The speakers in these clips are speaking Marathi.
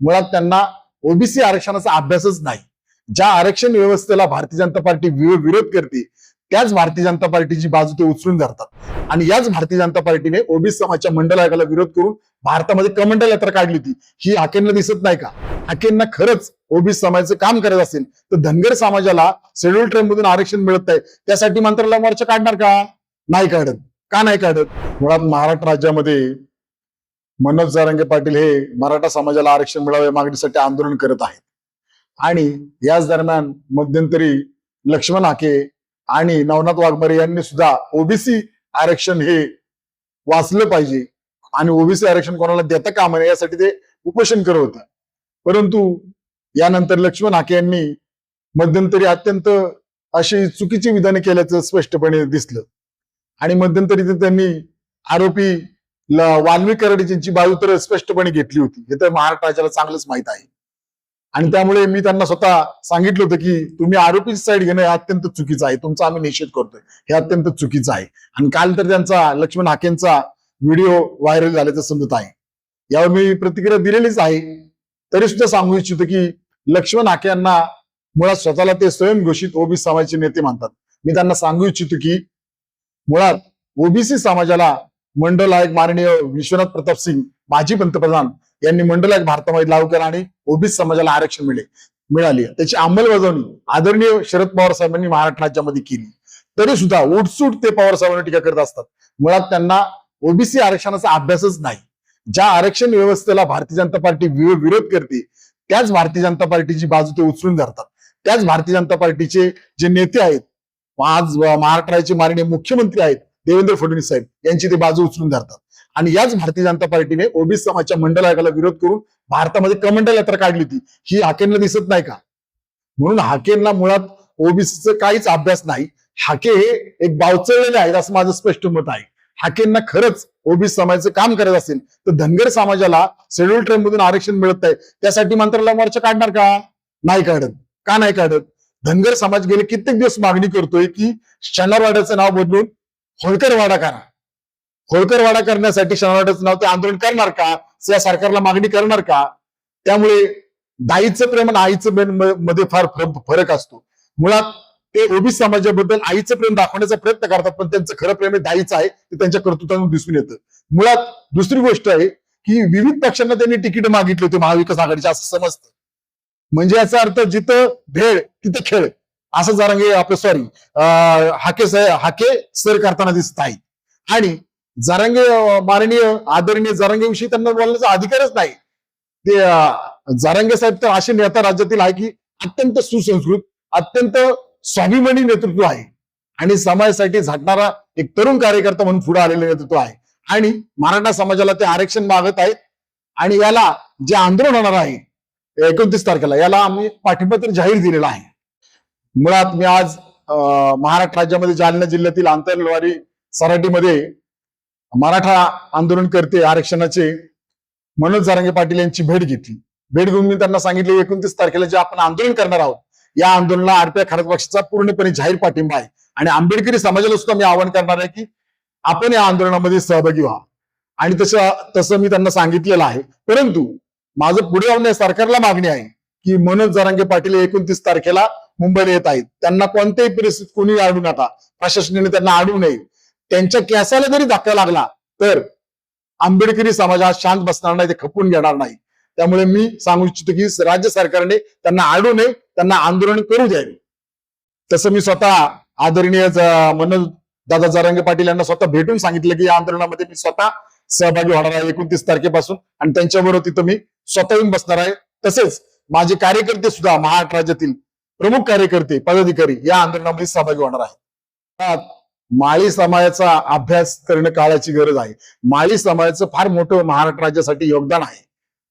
मुळात त्यांना ओबीसी आरक्षणाचा अभ्यासच नाही. ज्या आरक्षण व्यवस्थेला भारतीय जनता पार्टी विरोध करते त्याच भारतीय जनता पार्टीची बाजू ते उचलून धरतात. आणि याच भारतीय जनता पार्टीने ओबीसी समाजच्या मंडल आयोगाला विरोध करून भारतामध्ये कमंडल यात्रा काढली होती. ही हाकेंना दिसत नाही का? हाकेंना खरंच ओबीसी समाजाचं काम करत असेल तर धनगर समाजाला शेड्युल ट्रेन मधून आरक्षण मिळत आहे. त्यासाठी मंत्रालय मोर्चा काढणार का? नाही काढत. का नाही काढत? मुळात महाराष्ट्र राज्यामध्ये मनोज जारंगे पाटील हे मराठा समाजाला आरक्षण मिळावे मागणीसाठी आंदोलन करत आहेत. आणि याच दरम्यान मध्यंतरी लक्ष्मण हाके आणि नवनाथ वाघमारे यांनी सुद्धा ओबीसी आरक्षण हे वाचलं पाहिजे. आणि ओबीसी आरक्षण कोणाला देता कामा नये यासाठी ते उपोषण करत होते. परंतु यानंतर लक्ष्मण हाके यांनी मध्यंतरी अत्यंत अशी चुकीची विधाने केल्याचं स्पष्टपणे दिसलं. आणि मध्यंतरी ते त्यांनी आरोपी वाल्मिक कराडे बाजू तर स्पष्टपणे घेतली होती. हे तर महाराष्ट्राच्याला चांगलंच माहीत आहे. आणि त्यामुळे मी त्यांना स्वतः सांगितलं होतं की तुम्ही आरोपी साईड घेणं हे अत्यंत चुकीचं आहे. तुमचा आम्ही निषेध करतोय. हे अत्यंत चुकीचं आहे. आणि काल तर त्यांचा लक्ष्मण हाकेंचा व्हिडिओ व्हायरल झाल्याचं समजत आहे. यावर मी प्रतिक्रिया दिलेलीच आहे. तरी सुद्धा सांगू इच्छितो की लक्ष्मण हाके यांना मुळात स्वतःला ते स्वयंघोषित ओबीसी समाजाचे नेते मानतात. मी त्यांना सांगू इच्छितो की मुळात ओबीसी समाजाला मंडल आयोग माननीय विश्वनाथ प्रताप सिंग माजी पंतप्रधान यांनी मंडल आयोग भारतामध्ये लागू केला आणि ओबीसी समाजाला आरक्षण मिळे मिळाली. त्याची अंमलबजावणी आदरणीय शरद पवार साहेबांनी महाराष्ट्र राज्यामध्ये केली. तरी सुद्धा उठसूट ते पवार साहेबांना टीका करत असतात. मुळात त्यांना ओबीसी आरक्षणाचा अभ्यासच नाही. ज्या आरक्षण व्यवस्थेला भारतीय जनता पार्टी विरोध करते त्याच भारतीय जनता पार्टीची बाजू ते उचलून धरतात. त्याच भारतीय जनता पार्टीचे जे नेते आहेत आज महाराष्ट्राचे माननीय मुख्यमंत्री आहेत देवेंद्र फडणवीस साहेब यांची ते बाजू उचलून धरतात. आणि याच भारतीय जनता पार्टीने ओबीसी समाजच्या मंडल आयोगाला विरोध करून भारतामध्ये कमंडल यात्रा काढली होती. ही हाकेंना दिसत नाही का? म्हणून हाकेंना मुळात ओबीसीचं काहीच अभ्यास नाही. हाके हे एक बावचळलेले आहेत असं माझं स्पष्ट मत आहे. हाकेंना खरंच ओबीसी समाजाचं काम करत असेल तर धनगर समाजाला शेड्युल ट्रेन मधून आरक्षण मिळत आहे. त्यासाठी मंत्रालय मोर्चा काढणार का? नाही काढत. का नाही काढत? धनगर समाज गेले कित्येक दिवस मागणी करतोय की शनारवाड्याचं नाव बदलून होळकर वाडा करा. होळकर वाडा करण्यासाठी शनिवारवाड्याचं नाव ते आंदोलन करणार का? या सरकारला मागणी करणार का? त्यामुळे दाईचं प्रेम आणि आईचं प्रेममध्ये फार फर- फरक असतो. मुळात ते ओबीसी समाजाबद्दल आईचं प्रेम दाखवण्याचा प्रयत्न करतात पण त्यांचं खरं प्रेम हे दाईचं आहे ते त्यांच्या कर्तृत्वातून दिसून येतं. मुळात दुसरी गोष्ट आहे की विविध पक्षांना त्यांनी तिकीट मागितली होती महाविकास आघाडीच्या असं समजतं. म्हणजे याचा अर्थ जिथं भेळ तिथं खेळ. असं जरांगे आपलं सॉरी हाके साहेब हाके सर करताना दिसत आहे आणि जरांगे माननीय आदरणीय जारांगेविषयी त्यांना बोलण्याचा अधिकारच नाही. ते अं, साहेब तर असे नेता राज्यातील आहे की अत्यंत सुसंस्कृत अत्यंत स्वाभिमानी नेतृत्व आहे. आणि समाजासाठी झटणारा एक तरुण कार्यकर्ता म्हणून पुढे आलेले नेतृत्व आहे. आणि मराठा समाजाला ते आरक्षण मागत आहेत. आणि याला जे आंदोलन होणार आहे एकोणतीस तारखेला याला आम्ही पाठिंबा जाहीर दिलेला आहे. मुळात मी आज महाराष्ट्र राज्यामध्ये जालना जिल्ह्यातील आंतरलवारी सराटीमध्ये मराठा आंदोलन करते आरक्षणाचे मनोज जारंगे पाटील यांची भेट घेतली. भेट घेऊन मी त्यांना सांगितले एकोणतीस तारखेला जे आपण आंदोलन करणार आहोत या आंदोलनाला आरपीआय खरंच पक्षाचा पूर्णपणे जाहीर पाठिंबा आहे. आणि आंबेडकरी समाजाला सुद्धा मी आवाहन करणार आहे की आपण या आंदोलनामध्ये सहभागी व्हा. आणि तसं तसं मी त्यांना सांगितलेलं आहे. परंतु माझं पुढे जाऊन सरकारला मागणी आहे की मनोज जरांगे पाटील एकोणतीस तारखेला मुंबईला येत आहेत. त्यांना कोणत्याही परिस्थितीत कोणी अडू नका. प्रशासनाने त्यांना अडू नये. त्यांच्या केसाला जरी धक्का लागला तर आंबेडकरी समाज शांत बसणार नाही ते खपून घेणार नाही. त्यामुळे मी सांगू इच्छितो की राज्य सरकारने त्यांना आडू नये त्यांना आंदोलन करू द्यावे. तसं मी स्वतः आदरणीय मनोज दादा जरांगे पाटील यांना स्वतः भेटून सांगितलं की या आंदोलनामध्ये मी स्वतः सहभागी होणार आहे एकोणतीस तारखेपासून. आणि त्यांच्याबरोबर तिथं मी स्वतः येऊन बसणार आहे. तसेच माझे कार्यकर्ते सुद्धा महाराष्ट्र राज्यातील प्रमुख कार्यकर्ते पदाधिकारी या आंदोलनामध्ये सहभागी होणार आहेत. माळी समाजाचा अभ्यास करणं काळाची गरज आहे. माळी समाजाचं फार मोठं महाराष्ट्र राज्यासाठी योगदान आहे.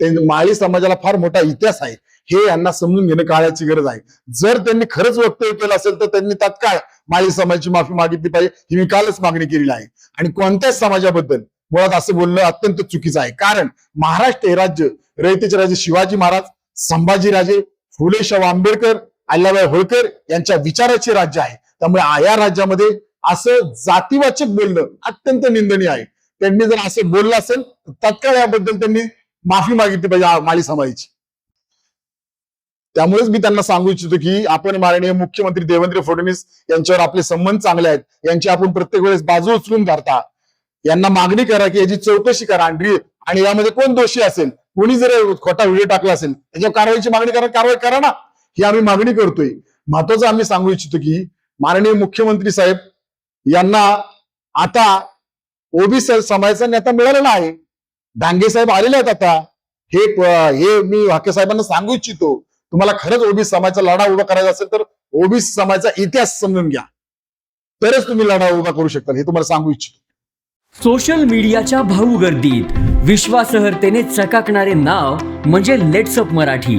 ते माळी समाजाला फार मोठा इतिहास आहे. हे यांना समजून घेणं काळाची गरज आहे. जर त्यांनी खरंच वक्तव्य केलं असेल तर त्यांनी तात्काळ माळी समाजाची माफी मागितली पाहिजे. ही मी कालच मागणी केलेली आहे. आणि कोणत्याच समाजाबद्दल मुळात असं बोलणं अत्यंत चुकीचं आहे. कारण महाराष्ट्र हे राज्य रयतेचे राजे शिवाजी महाराज संभाजीराजे फुले शाहू आंबेडकर अल्लाबाई होळकर यांच्या विचाराचे राज्य आहे. त्यामुळे या राज्यामध्ये असं जातीवाचक बोलणं अत्यंत निंदनीय आहे. त्यांनी जर असं बोललं असेल तर तत्काळ याबद्दल त्यांनी माफी मागितली पाहिजे माळी समाजाची. त्यामुळेच मी त्यांना सांगू इच्छितो की आपण माननीय मुख्यमंत्री देवेंद्र फडणवीस यांच्यावर आपले संबंध चांगले आहेत. यांची आपण प्रत्येक वेळेस बाजू उचलून धरता. यांना मागणी करा की याची चौकशी करा. आणि यामध्ये कोण दोषी असेल? कोणी जर खोटा व्हिडिओ टाकला असेल त्याच्यावर कारवाईची मागणी करा कारवाई करा ना. ही आम्ही मागणी करतोय. महत्वाचं आम्ही सांगू इच्छितो की माननीय मुख्यमंत्री साहेब यांना आता ओबीसी समाजाचा नेता मिळालेला आहे डांगे साहेब आलेले आहेत आता. हे हे मी वाके साहेबांना सांगू इच्छितो. तुम्हाला खरंच ओबीसी समाजाचा लढा उभा करायचा असेल तर ओबीसी समाजाचा इतिहास समजून घ्या. तरच तुम्ही लढा उभा करू शकता. हे तुम्हाला सांगू इच्छितो. सोशल मीडियाच्या भाऊ गर्दीत. विश्वासार्हतेने चकाकणारे नाव म्हणजे लेट्सअप मराठी.